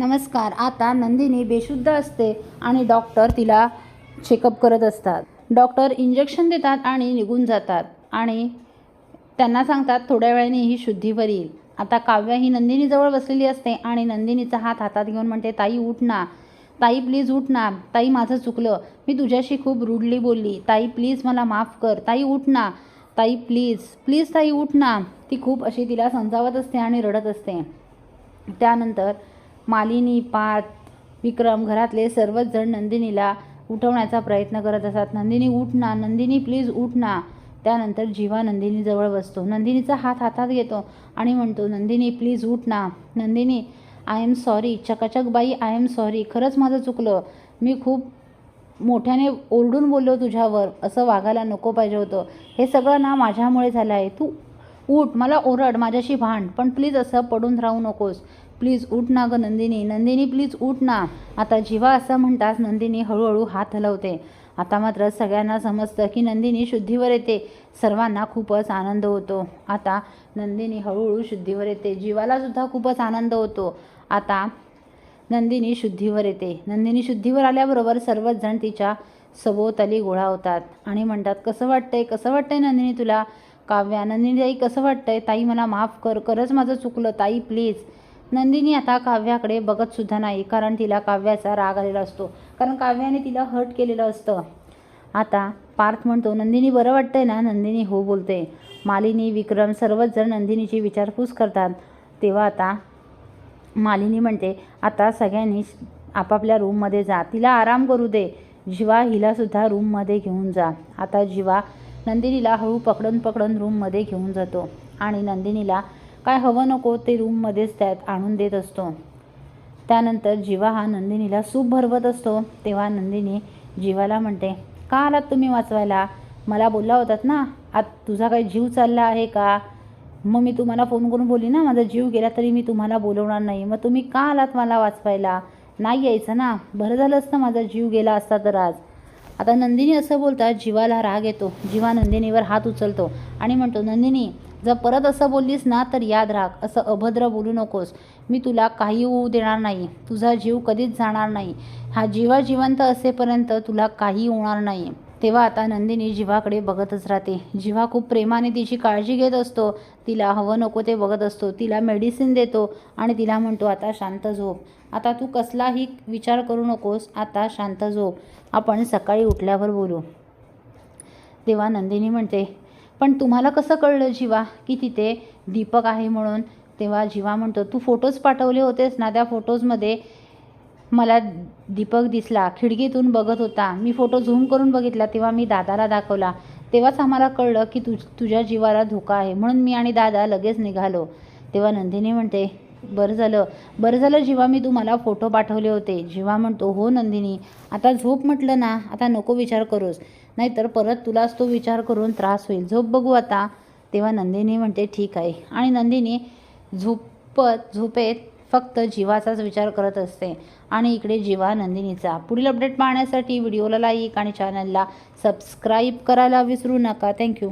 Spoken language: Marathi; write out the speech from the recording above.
नमस्कार. आता नंदिनी बेशुद्ध असते आणि डॉक्टर तिला चेकअप करत असतात. डॉक्टर इंजेक्शन देतात आणि निघून जातात आणि त्यांना सांगतात थोड्या वेळाने ही शुद्धीवर येईल. आता काव्या ही नंदिनीजवळ बसलेली असते आणि नंदिनीचा हात हातात घेऊन म्हणते ताई उठ ना. ताई प्लीज उठ ना. ताई माझं चुकलं. मी तुझ्याशी खूप रूडली बोलली. ताई प्लीज मला माफ कर. ताई उठ ना. ताई प्लीज प्लीज ताई उठ ना. ती खूप अशी तिला समजावत असते आणि रडत असते. त्यानंतर मालिनी पात विक्रम घरातले सर्वच जण नंदिनीला उठवण्याचा प्रयत्न करत असतात. नंदिनी उठ ना नंदिनी प्लीज उठ ना. त्यानंतर जीवा नंदिनीजवळ बसतो. नंदिनीचा हात हातात घेतो आणि म्हणतो नंदिनी प्लीज उठ ना. नंदिनी आय एम सॉरी चकाचक बाई आय एम सॉरी खरंच माझं चुकलं. मी खूप मोठ्याने ओरडून बोललो तुझ्यावर. असं वागायला नको पाहिजे होतं. हे सगळं ना माझ्यामुळे झालं आहे तू उठ. मला ओरड. माझ्याशी भांड. पण प्लीज असं पडून राहू नकोस. प्लीज उठ ना गं नंदिनी. नंदिनी प्लीज उठ ना. आता जीवा असं म्हणताच नंदिनी हळूहळू हात हलवते. आता मात्र सगळ्यांना समजतं की नंदिनी शुद्धीवर येते. सर्वांना खूपच आनंद होतो. आता नंदिनी हळूहळू शुद्धीवर येते. जीवालासुद्धा खूपच आनंद होतो. आता नंदिनी शुद्धीवर येते. नंदिनी शुद्धीवर आल्याबरोबर सर्वच जण तिच्या सभोवताली गोळा होतात आणि म्हणतात कसं वाटतंय? कसं वाटतंय नंदिनी तुला? काव्या नंदिनी ताई कसं वाटतंय? ताई मला माफ कर. खरंच माझं चुकलं. ताई प्लीज. नंदिनी आता काव्याकडे बघत सुद्धा नाही कारण तिला काव्याचा राग आलेला असतो. कारण काव्याने तिला हर्ट केलेलं असतं. आता पार्थ म्हणतो नंदिनी बरं वाटतंय ना? नंदिनी हो बोलते. मालिनी विक्रम सर्वच जण नंदिनीची विचारपूस करतात. तेव्हा आता मालिनी म्हणते आता सगळ्यांनी आपापल्या रूममध्ये जा. तिला आराम करू दे. जिवा हिलासुद्धा रूममध्ये घेऊन जा. आता जिवा नंदिनीला हळू पकडून पकडून रूममध्ये घेऊन जातो आणि नंदिनीला काय हवं नको ते रूममध्येच त्यात आणून देत असतो. त्यानंतर जीवा हा नंदिनीला सूप भरवत असतो. तेव्हा नंदिनी जीवाला म्हणते का आलात तुम्ही वाचवायला? मला बोलला होतात ना आत तुझा काही जीव चालला आहे का? मग मी तुम्हाला फोन करून बोलली ना माझा जीव गेला तरी मी तुम्हाला बोलवणार नाही. मग तुम्ही का आलात मला वाचवायला? नाही यायचं ना. बरं झालं असतं माझा जीव गेला असता तर आज. आता नंदिनी असं बोलतात जीवाला राग येतो. जीवा नंदिनीवर हात उचलतो आणि म्हणतो नंदिनी जर परत असं बोललीस ना तर याद राख. असं अभद्र बोलू नकोस. मी तुला काही होऊ देणार नाही. तुझा जीव कधीच जाणार नाही. हा जीवा जिवंत असेपर्यंत तुला काही होणार नाही. तेव्हा आता नंदिनी जीवाकडे बघतच राहते. जीवा खूप प्रेमाने तिची काळजी घेत असतो. तिला हवं नको ते बघत असतो. तिला मेडिसिन देतो आणि तिला म्हणतो आता शांत झोप. आता तू कसलाही विचार करू नकोस. आता शांत झोप. आपण सकाळी उठल्यावर बोलू. तेव्हा नंदिनी म्हणते पण तुम्हाला कसं कळलं जीवा की तिथे दीपक आहे म्हणून? तेव्हा जीवा म्हणतो तू फोटोज पाठवले होतेस ना त्या फोटोजमध्ये मला दीपक दिसला. खिडकीतून बघत होता. मी फोटो झूम करून बघितला तेव्हा मी दादाला दाखवला. तेव्हाच आम्हाला कळलं की तुझ तुझ्या जीवाला धोका आहे म्हणून मी आणि दादा लगेच निघालो. तेव्हा नंदिनी म्हणते बरं झालं. बरं झालं जीवा मी तुम्हाला फोटो पाठवले होते. जीवा म्हणतो हो नंदिनी. आता झोप म्हटलं ना आता नको विचार करूस. नाहीतर परत तुलाच तो विचार करून त्रास होईल. झोप बघू आता. तेव्हा नंदिनी म्हणते ठीक आहे. आणि नंदिनी झोपत झोपेत फक्त जीवाचाच विचार करत असते. आणि इकडे जीवा नंदिनीचा. पुढील अपडेट पाहण्यासाठी व्हिडिओला लाईक आणि चॅनलला सबस्क्राईब करायला विसरू नका. थँक्यू